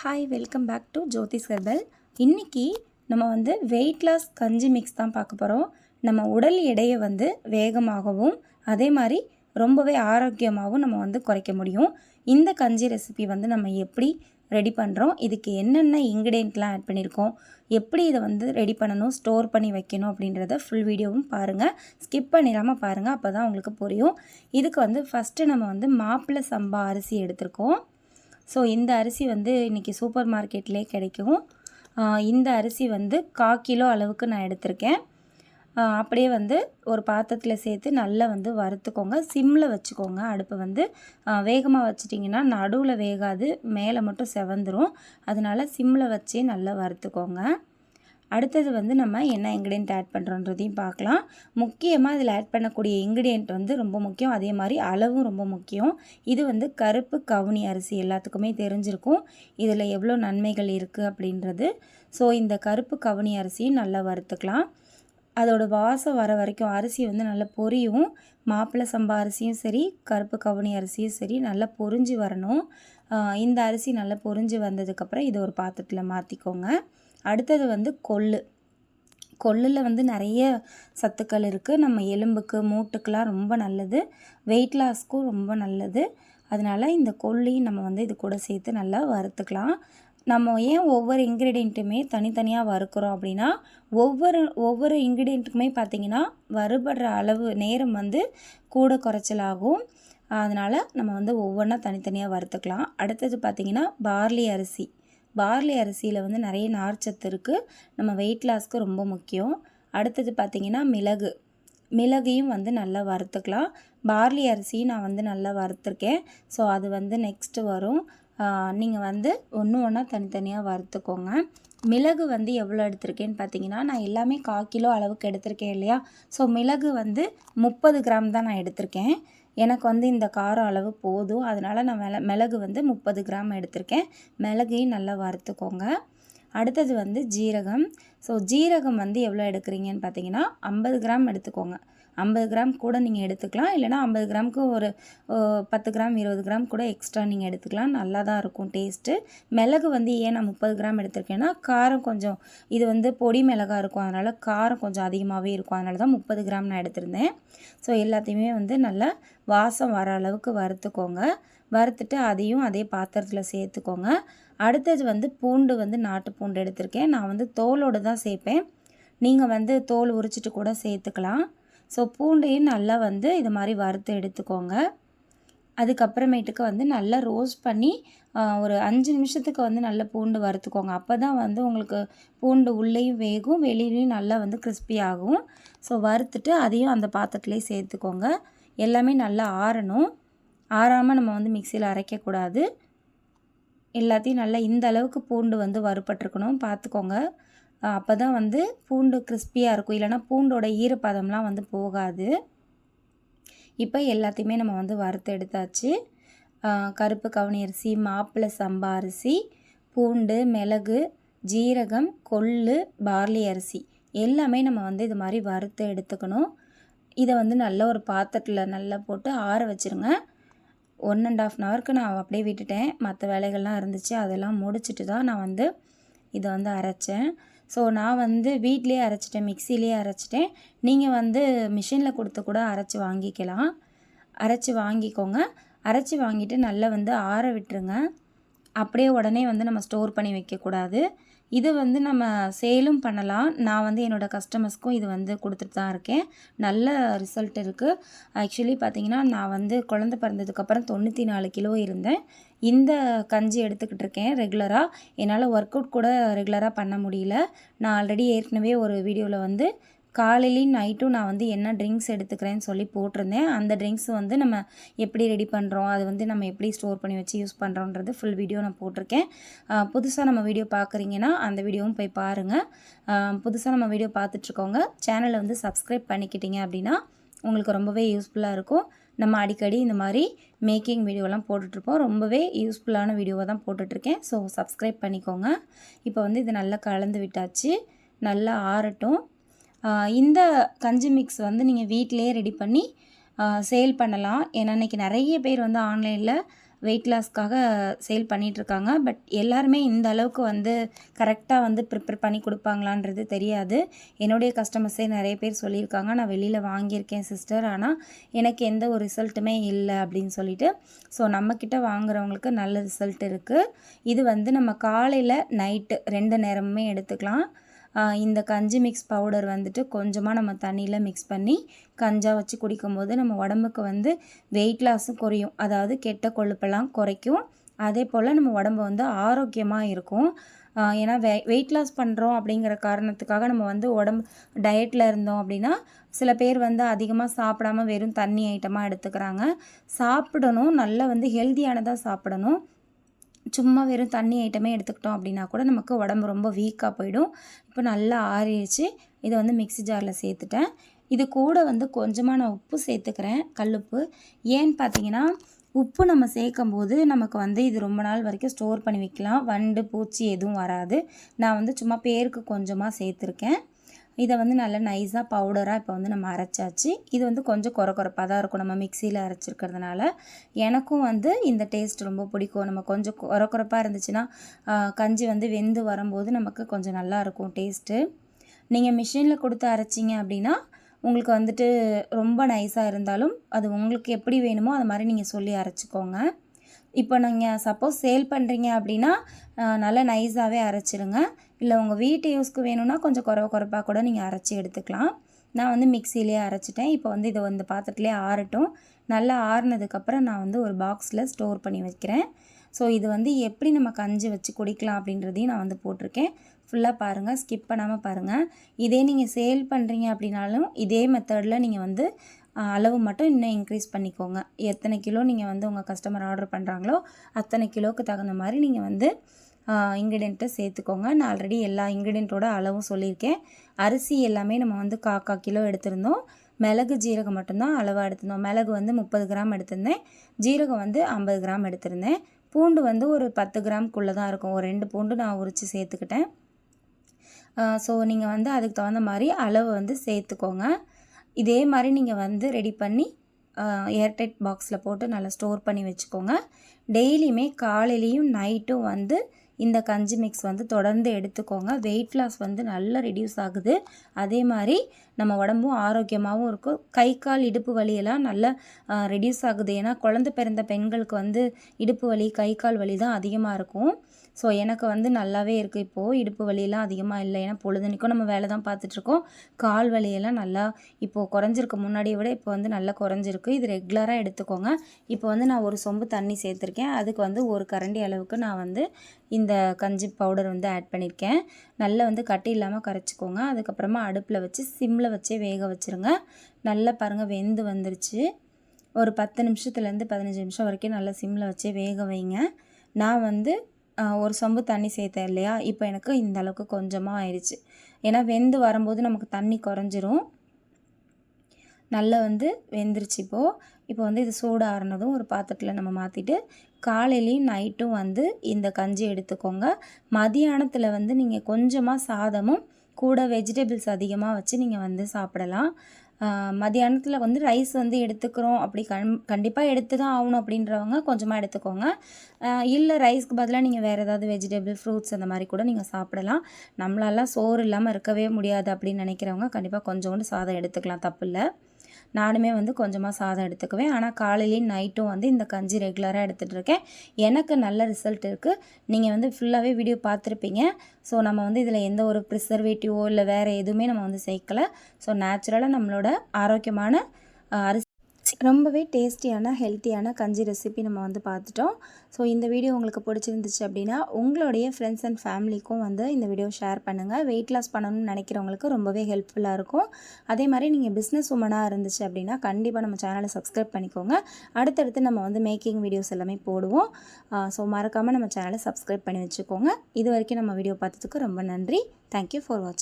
Hi welcome back to Jothi's herbal இன்றைக்கி நம்ம வந்து வெயிட் லாஸ் கஞ்சி மிக்ஸ் தான் பார்க்க போகிறோம் நம்ம உடல் எடையை வந்து வேகமாகவும் அதே மாதிரி ரொம்பவே ஆரோக்கியமாகவும் நம்ம வந்து குறைக்க முடியும். இந்த கஞ்சி ரெசிபி வந்து நம்ம எப்படி ரெடி பண்ணுறோம் இதுக்கு என்னென்ன இன்க்ரீடியண்ட்லாம் ஆட் பண்ணியிருக்கோம் எப்படி இதை வந்து ரெடி பண்ணணும்? ஸ்டோர் பண்ணி வைக்கணும் அப்படின்றத ஃபுல் வீடியோவும் பாருங்கள் ஸ்கிப் பண்ணிடாமல் பாருங்கள் அப்போ தான் உங்களுக்கு புரியும். இதுக்கு வந்து ஃபஸ்ட்டு நம்ம வந்து மாப்பிள்ளை சம்பா அரிசி எடுத்திருக்கோம். ஸோ இந்த அரிசி வந்து இன்றைக்கி சூப்பர் மார்க்கெட்லேயே கிடைக்கும். இந்த அரிசி வந்து கா கிலோ அளவுக்கு நான் எடுத்திருக்கேன். அப்படியே வந்து ஒரு பாத்திரத்தில் சேர்த்து நல்லா வந்து வறுத்துக்கோங்க. சிம்மில் வச்சுக்கோங்க. அடுப்பை வந்து வேகமாக வச்சிட்டிங்கன்னா நடுவில் வேகாது மேலே மட்டும் செவந்துரும். அதனால சிம்மில் வச்சே நல்லா வறுத்துக்கோங்க. அடுத்தது வந்து நம்ம என்ன இன்க்ரீடியன்ட் ஆட் பண்ணுறோன்றதையும் பார்க்கலாம். முக்கியமாக இதில் ஆட் பண்ணக்கூடிய இன்க்ரீடியன்ட் வந்து ரொம்ப முக்கியம். அதே மாதிரி அளவும் ரொம்ப முக்கியம். இது வந்து கருப்பு கவுனி அரிசி எல்லாத்துக்குமே தெரிஞ்சிருக்கும். இதில் எவ்வளோ நன்மைகள் இருக்குது அப்படின்றது. ஸோ இந்த கருப்பு கவுனி அரிசியும் நல்லா வறுத்துக்கலாம். அதோட வாசம் வர வரைக்கும் அரிசி வந்து நல்லா பொரியும். மாப்பிள்ளை சம்பா அரிசியும் சரி கருப்பு கவுனி அரிசியும் சரி நல்லா பொரிஞ்சு வரணும். இந்த அரிசி நல்லா பொரிஞ்சு வந்ததுக்கப்புறம் இதை ஒரு பாத்திரத்தில் மாற்றிக்கோங்க அடுத்தது வந்து கொள்ளு. கொள்ளில் வந்து நிறைய சத்துக்கள் இருக்குது நம்ம எலும்புக்கு மூட்டுக்கெலாம் ரொம்ப நல்லது. வெயிட் லாஸ்க்கும் ரொம்ப நல்லது. அதனால் இந்த கொல்லையும் நம்ம வந்து இது கூட சேர்த்து நல்லா வறுத்துக்கலாம். நம்ம ஏன் ஒவ்வொரு இன்க்ரீடியண்ட்டுமே தனித்தனியாக வறுக்கிறோம் அப்படின்னா ஒவ்வொரு ஒவ்வொரு இன்க்ரீடியண்ட்டுக்குமே பார்த்திங்கன்னா வறுபடுற அளவு நேரம் வந்து கூட குறைச்சலாகும். அதனால் நம்ம வந்து ஒவ்வொன்றா தனித்தனியாக வறுத்துக்கலாம். அடுத்தது பார்த்திங்கன்னா பார்லி அரிசி. பார்லி அரிசியில் வந்து நிறைய நார்ச்சத்து இருக்குது நம்ம வெயிட் லாஸ்க்கு ரொம்ப முக்கியம். அடுத்தது பார்த்திங்கன்னா மிளகு. மிளகையும் வந்து நல்லா வறுத்துக்கலாம். பார்லி அரிசியும் நான் வந்து நல்லா வறுத்துருக்கேன். ஸோ அது வந்து நெக்ஸ்ட்டு வரும். நீங்கள் வந்து ஒன்று ஒன்றா தனித்தனியாக வறுத்துக்கோங்க. மிளகு வந்து எவ்வளோ எடுத்திருக்கேன்னு பார்த்தீங்கன்னா நான் எல்லாமே கால் கிலோ அளவுக்கு எடுத்திருக்கேன் இல்லையா? ஸோ மிளகு வந்து முப்பது கிராம் தான் நான் எடுத்திருக்கேன். எனக்கு வந்து இந்த காரம் அளவு போதும். அதனால் நான் மிள மிளகு வந்து முப்பது கிராம் எடுத்திருக்கேன். மிளகையும் நல்லா வறுத்துக்கோங்க. அடுத்தது வந்து ஜீரகம். ஸோ ஜீரகம் வந்து எவ்வளோ எடுக்கிறீங்கன்னு பார்த்தீங்கன்னா ஐம்பது கிராம் எடுத்துக்கோங்க. ஐம்பது கிராம் கூட நீங்கள் எடுத்துக்கலாம். இல்லைனா ஐம்பது கிராமுக்கு ஒரு பத்து கிராம் இருபது கிராம் கூட எக்ஸ்ட்ரா நீங்கள் எடுத்துக்கலாம். நல்லா தான் இருக்கும் டேஸ்ட்டு மிளகு வந்து ஏன் நான் முப்பது கிராம் எடுத்திருக்கேன்னா காரம் கொஞ்சம் இது வந்து பொடி மிளகா இருக்கும். அதனால் காரம் கொஞ்சம் அதிகமாகவே இருக்கும். அதனால தான் முப்பது கிராம் நான் எடுத்திருந்தேன். ஸோ எல்லாத்தையுமே வந்து நல்லா வாசம் வர அளவுக்கு வறுத்துக்கோங்க. வறுத்துட்டு அதையும் அதே பாத்திரத்தில் சேர்த்துக்கோங்க. அடுத்தது வந்து பூண்டு வந்து நாட்டு பூண்டு எடுத்திருக்கேன். நான் வந்து தோலோடு தான் சேர்ப்பேன். நீங்கள் வந்து தோல் உரிச்சிட்டு கூட சேர்த்துக்கலாம். ஸோ பூண்டையும் நல்லா வந்து இது மாதிரி வறுத்து எடுத்துக்கோங்க. அதுக்கப்புறமேட்டுக்கு வந்து நல்லா ரோஸ்ட் பண்ணி ஒரு அஞ்சு நிமிஷத்துக்கு வந்து நல்லா பூண்டு வறுத்துக்கோங்க. அப்போ தான் வந்து உங்களுக்கு பூண்டு உள்ளேயும் வேகும் வெளியிலையும் நல்லா வந்து கிறிஸ்பி ஆகும். ஸோ வறுத்துட்டு அதையும் அந்த பாத்திரத்துலேயே சேர்த்துக்கோங்க. எல்லாமே நல்லா ஆறணும். ஆறாமல் நம்ம வந்து மிக்சியில் அரைக்கக்கூடாது. எல்லாத்தையும் நல்லா இந்த அளவுக்கு பூண்டு வந்து வறுபட்டிருக்கணும். பார்த்துக்கோங்க. அப்போ தான் வந்து பூண்டு கிறிஸ்பியாக இருக்கும். இல்லைனா பூண்டோட ஈரப்பதம்லாம் வந்து போகாது. இப்போ எல்லாத்தையுமே நம்ம வந்து வறுத்து எடுத்தாச்சு. கருப்பு கவுனி அரிசி மாப்பிள்ளை சம்பா அரிசி பூண்டு மிளகு ஜீரகம் கொள்ளு பார்லி அரிசி எல்லாமே நம்ம வந்து இது மாதிரி வறுத்து எடுத்துக்கணும். இதை வந்து நல்ல ஒரு பாத்திரத்தில் நல்லா போட்டு ஆற வச்சுருங்க. ஒன் அண்ட் ஆஃப் அன் ஹவருக்கு நான் அப்படியே விட்டுட்டேன். மற்ற வேலைகள்லாம் இருந்துச்சு. அதெல்லாம் முடிச்சுட்டு தான் நான் வந்து இதை வந்து அரைச்சேன். ஸோ நான் வந்து வீட்லேயே அரைச்சிட்டேன் மிக்சிலேயே அரைச்சிட்டேன். நீங்கள் வந்து மிஷினில் கொடுத்து கூட அரைச்சி வாங்கிக்கலாம். அரைச்சி வாங்கிக்கோங்க. அரைச்சி வாங்கிட்டு நல்லா வந்து ஆற விட்டுருங்க. அப்படியே உடனே வந்து நம்ம ஸ்டோர் பண்ணி வைக்கக்கூடாது. இது வந்து நம்ம சேலும் பண்ணலாம். நான் வந்து என்னோடய கஸ்டமர்ஸ்க்கும் இது வந்து கொடுத்துட்டு தான் இருக்கேன். நல்ல ரிசல்ட் இருக்குது ஆக்சுவலி பார்த்திங்கன்னா நான் வந்து குழந்த பிறந்ததுக்கப்புறம் தொண்ணூற்றி நாலு கிலோ இருந்தேன். இந்த கஞ்சி எடுத்துக்கிட்டு இருக்கேன் ரெகுலராக என்னால் ஒர்க் அவுட் கூட ரெகுலராக பண்ண முடியல. நான் ஆல்ரெடி ஏற்கனவே ஒரு வீடியோவில் வந்து காலையிலையும் நைட்டும் நான் வந்து என்ன ட்ரிங்க்ஸ் எடுத்துக்கிறேன்னு சொல்லி போட்டிருந்தேன். அந்த ட்ரிங்க்ஸ் வந்து நம்ம எப்படி ரெடி பண்ணுறோம் அது வந்து நம்ம எப்படி ஸ்டோர் பண்ணி வச்சு யூஸ் பண்ணுறோன்றது ஃபுல் வீடியோ நான் போட்டிருக்கேன். புதுசாக நம்ம வீடியோ பார்க்குறீங்கன்னா அந்த வீடியோவும் போய் பாருங்கள் புதுசாக நம்ம வீடியோ பார்த்துட்ருக்கோங்க சேனலை வந்து சப்ஸ்கிரைப் பண்ணிக்கிட்டீங்க அப்படின்னா உங்களுக்கு ரொம்பவே யூஸ்ஃபுல்லாக இருக்கும். நம்ம அடிக்கடி இந்த மாதிரி மேக்கிங் வீடியோலாம் போட்டுட்ருப்போம். ரொம்பவே யூஸ்ஃபுல்லான வீடியோவை தான் போட்டுட்ருக்கேன். ஸோ சப்ஸ்கிரைப் பண்ணிக்கோங்க. இப்போ வந்து இது நல்லா கலந்து விட்டாச்சு. நல்லா ஆறட்டும். இந்த கஞ்சி மிக்ஸ் வந்து நீங்கள் வீட்டிலேயே ரெடி பண்ணி சேல் பண்ணலாம். ஏன்னா இன்றைக்கி நிறைய பேர் வந்து ஆன்லைனில் வெயிட் லாஸ்க்காக சேல் பண்ணிகிட்ருக்காங்க பட் எல்லாருமே இந்த அளவுக்கு வந்து கரெக்டாக வந்து ப்ரிப்பேர் பண்ணி கொடுப்பாங்களான்றது தெரியாது. என்னுடைய கஸ்டமர்ஸே நிறைய பேர் சொல்லியிருக்காங்க. நான் வெளியில் வாங்கியிருக்கேன் சிஸ்டர். ஆனால் எனக்கு எந்த ஒரு ரிசல்ட்டுமே இல்லை அப்படின்னு சொல்லிட்டு. ஸோ நம்மக்கிட்ட வாங்குறவங்களுக்கு நல்ல ரிசல்ட் இருக்குது இது வந்து நம்ம காலையில் நைட்டு ரெண்டு நேரமுமே எடுத்துக்கலாம். இந்த கஞ்சி மிக்ஸ் பவுடர் வந்துட்டு கொஞ்சமாக நம்ம தண்ணியில் மிக்ஸ் பண்ணி கஞ்சாக வச்சு குடிக்கும்போது நம்ம உடம்புக்கு வந்து வெயிட் லாஸும் குறையும். அதாவது கெட்ட கொழுப்பெல்லாம் குறைக்கும். அதே போல் நம்ம உடம்பு வந்து ஆரோக்கியமாக இருக்கும். ஏன்னா வெ வெயிட் லாஸ் பண்ணுறோம் அப்படிங்கிற காரணத்துக்காக நம்ம வந்து உடம்பு டயட்டில் இருந்தோம் அப்படின்னா சில பேர் வந்து அதிகமாக சாப்பிடாம வெறும் தண்ணி ஐட்டமாக எடுத்துக்கிறாங்க. சாப்பிடணும் நல்லா வந்து ஹெல்த்தியானதாக சாப்பிடணும். சும்மா வெறும் தண்ணி ஐட்டமே எடுத்துக்கிட்டோம் அப்படின்னா கூட நமக்கு உடம்பு ரொம்ப வீக்காக போயிடும். இப்போ நல்லா ஆறிடுச்சு. இதை வந்து மிக்சி ஜாரில் சேர்த்துட்டேன். இது கூட வந்து கொஞ்சமாக நான் உப்பு சேர்த்துக்கிறேன் கல்லுப்பு. ஏன்னு பார்த்தீங்கன்னா உப்பு நம்ம சேர்க்கும் போது நமக்கு வந்து இது ரொம்ப நாள் வரைக்கும் ஸ்டோர் பண்ணி வைக்கலாம். வண்டு பூச்சி எதுவும் வராது. நான் வந்து சும்மா பேருக்கு கொஞ்சமாக சேர்த்துருக்கேன். இதை வந்து நல்லா நைஸாக பவுடராக இப்போ வந்து நம்ம அரைச்சாச்சு. இது வந்து கொஞ்சம் குறை குறைப்பாக தான் இருக்கும். நம்ம மிக்சியில் அரைச்சிருக்கிறதுனால. எனக்கும் வந்து இந்த டேஸ்ட் ரொம்ப பிடிக்கும். நம்ம கொஞ்சம் குறை குறைப்பாக இருந்துச்சுன்னா கஞ்சி வந்து வெந்து வரும்போது நமக்கு கொஞ்சம் நல்லாயிருக்கும் டேஸ்ட்டு நீங்கள் மிஷினில் கொடுத்து அரைச்சிங்க அப்படின்னா உங்களுக்கு வந்துட்டு ரொம்ப நைஸாக இருந்தாலும் அது உங்களுக்கு எப்படி வேணுமோ அது மாதிரி நீங்கள் சொல்லி அரைச்சிக்கோங்க. இப்போ நீங்கள் சப்போஸ் சேல் பண்ணுறீங்க அப்படின்னா நல்லா நைஸாகவே அரைச்சிருங்க. இல்லை உங்கள் வீட்டு யூஸ்க்கு வேணும்னா கொஞ்சம் குறவ குறப்பாக கூட நீங்கள் அரைச்சி எடுத்துக்கலாம். நான் வந்து மிக்சிலேயே அரைச்சிட்டேன். இப்போ வந்து இதை வந்து பாத்திரத்துலேயே ஆறட்டும். நல்லா ஆறுனதுக்கப்புறம் நான் வந்து ஒரு பாக்ஸில் ஸ்டோர் பண்ணி வைக்கிறேன். ஸோ இது வந்து எப்படி நம்ம கஞ்சி வச்சு குடிக்கலாம் அப்படின்றதையும் நான் வந்து போட்டிருக்கேன். ஃபுல்லாக பாருங்கள் ஸ்கிப் பண்ணாமல் பாருங்கள் இதே நீங்கள் சேல் பண்ணுறீங்க அப்படின்னாலும் இதே மெத்தடில் நீங்கள் வந்து அளவு மட்டும் இன்னும் இன்க்ரீஸ் பண்ணிக்கோங்க. எத்தனை கிலோ நீங்கள் வந்து உங்கள் கஸ்டமர் ஆர்டர் பண்ணுறாங்களோ அத்தனை கிலோவுக்கு தகுந்த மாதிரி நீங்கள் வந்து இன்க்ரீடியண்ட்டை சேர்த்துக்கோங்க. நான் ஆல்ரெடி எல்லா இன்க்ரீடியண்ட்டோட அளவும் சொல்லியிருக்கேன். அரிசி எல்லாமே நம்ம வந்து காக்கா கிலோ எடுத்திருந்தோம். மிளகு ஜீரகம் மட்டும்தான் அளவாக எடுத்திருந்தோம். மிளகு வந்து முப்பது கிராம் எடுத்திருந்தேன். ஜீரகம் வந்து ஐம்பது கிராம் எடுத்திருந்தேன். பூண்டு வந்து ஒரு பத்து கிராம்குள்ளே தான் இருக்கும். ஒரு ரெண்டு பூண்டு நான் உரித்து சேர்த்துக்கிட்டேன். ஸோ நீங்கள் வந்து அதுக்கு தகுந்த மாதிரி அளவு வந்து சேர்த்துக்கோங்க. இதே மாதிரி நீங்கள் வந்து ரெடி பண்ணி ஏர்டைட் பாக்ஸில் போட்டு நல்லா ஸ்டோர் பண்ணி வச்சுக்கோங்க. டெய்லியுமே காலையிலையும் நைட்டும் வந்து இந்த கஞ்சி மிக்ஸ் வந்து தொடர்ந்து எடுத்துக்கோங்க. வெயிட் லாஸ் வந்து நல்லா ரெடியூஸ் ஆகுது. அதே மாதிரி நம்ம உடம்பும் ஆரோக்கியமாகவும் இருக்கும். கை கால் இடுப்பு வலியெல்லாம் நல்லா ரெடியூஸ் ஆகுது. ஏன்னா குழந்த பிறந்த பெண்களுக்கு வந்து இடுப்பு வலி கை கால் வலி தான் அதிகமாக இருக்கும். ஸோ எனக்கு வந்து நல்லாவே இருக்குது இப்போது இடுப்பு வலியெல்லாம் அதிகமாக இல்லை. ஏன்னா பொழுதுனிக்கும் நம்ம வேலை தான் பார்த்துட்ருக்கோம் கால் வலியெல்லாம் நல்லா இப்போது குறைஞ்சிருக்கு. முன்னாடியை விட இப்போ வந்து நல்லா குறைஞ்சிருக்கு. இது ரெகுலராக எடுத்துக்கோங்க. இப்போ வந்து நான் ஒரு சொம்பு தண்ணி சேர்த்துருக்கேன். அதுக்கு வந்து ஒரு கரண்டி அளவுக்கு நான் வந்து இந்த கஞ்சி பவுடர் வந்து ஆட் பண்ணியிருக்கேன். நல்லா வந்து கட்டி இல்லாமல் கரைச்சிக்கோங்க. அதுக்கப்புறமா அடுப்பில் வச்சு சிம்மில் வச்சே வேக வச்சுருங்க. நல்லா பாருங்கள் வெந்து வந்துருச்சு. ஒரு பத்து நிமிஷத்துலேருந்து பதினஞ்சு நிமிஷம் வரைக்கும் நல்லா சிம்மில் வச்சே வேக வைங்க. நான் வந்து ஒரு சொம்பு தண்ணி சேர்த்தேன் இல்லையா? இப்போ எனக்கு இந்த அளவுக்கு கொஞ்சமாக ஆயிடுச்சு ஏன்னா வெந்து வரும்போது நமக்கு தண்ணி குறைஞ்சிரும். நல்லா வந்து வெந்துருச்சு இப்போது இப்போ வந்து இது சூடாகிறனதும் ஆறுனதும் ஒரு பாத்திரத்தில் நம்ம மாற்றிட்டு காலையிலையும் நைட்டும் வந்து இந்த கஞ்சி எடுத்துக்கோங்க. மதியானத்தில் வந்து நீங்கள் கொஞ்சமாக சாதமும் கூட வெஜிடபிள்ஸ் அதிகமாக வச்சு நீங்கள் வந்து சாப்பிடலாம். மதியானத்தில் வந்து ரைஸ் வந்து எடுத்துக்கிறோம். அப்படி கண் கண்டிப்பாக எடுத்து தான் ஆகணும் அப்படின்றவங்க கொஞ்சமாக எடுத்துக்கோங்க. இல்லை ரைஸ்க்கு பதிலாக நீங்கள் வேறு ஏதாவது வெஜிடபிள் ஃப்ரூட்ஸ் அந்த மாதிரி கூட நீங்கள் சாப்பிடலாம். நம்மளாலாம் சோறு இல்லாமல் இருக்கவே முடியாது அப்படின்னு நினைக்கிறவங்க கண்டிப்பாக கொஞ்சோண்டு சாதம் எடுத்துக்கலாம் தப்பு இல்லை. நானுமே வந்து கொஞ்சமாக சாதம் எடுத்துக்குவேன். ஆனால் காலையிலையும் நைட்டும் வந்து இந்த கஞ்சி ரெகுலராக எடுத்துகிட்டு இருக்கேன் எனக்கு நல்ல ரிசல்ட் இருக்குது நீங்கள் வந்து ஃபுல்லாகவே வீடியோ பார்த்துருப்பீங்க. ஸோ நம்ம வந்து இதில் எந்த ஒரு ப்ரிசர்வேட்டிவோ இல்லை வேறு எதுவுமே நம்ம வந்து சேர்க்கலை. ஸோ நேச்சுரலாக நம்மளோட ஆரோக்கியமான அரிசி ரொம்பவே டேஸ்டியான ஹெல்த்தியான கஞ்சி ரெசிபி நம்ம வந்து பார்த்துட்டோம். ஸோ இந்த வீடியோ உங்களுக்கு பிடிச்சிருந்துச்சு அப்படின்னா உங்களுடைய ஃப்ரெண்ட்ஸ் அண்ட் ஃபேமிலிக்கும் வந்து இந்த வீடியோ ஷேர் பண்ணுங்கள் வெயிட் லாஸ் பண்ணணும்னு நினைக்கிறவங்களுக்கு ரொம்பவே ஹெல்ப்ஃபுல்லாக இருக்கும். அதே மாதிரி நீங்கள் பிஸ்னஸ் உமனாக இருந்துச்சு அப்படின்னா கண்டிப்பாக நம்ம சேனலை சப்ஸ்கிரைப் பண்ணிக்கோங்க. அடுத்தடுத்து நம்ம வந்து மேக்கிங் வீடியோஸ் எல்லாமே போடுவோம். ஸோ மறக்காமல் நம்ம சேனலை சப்ஸ்கிரைப் பண்ணி வச்சுக்கோங்க. இது வரைக்கும் நம்ம வீடியோ பார்த்ததுக்கு ரொம்ப நன்றி. தேங்க்யூ ஃபார் வாட்சிங்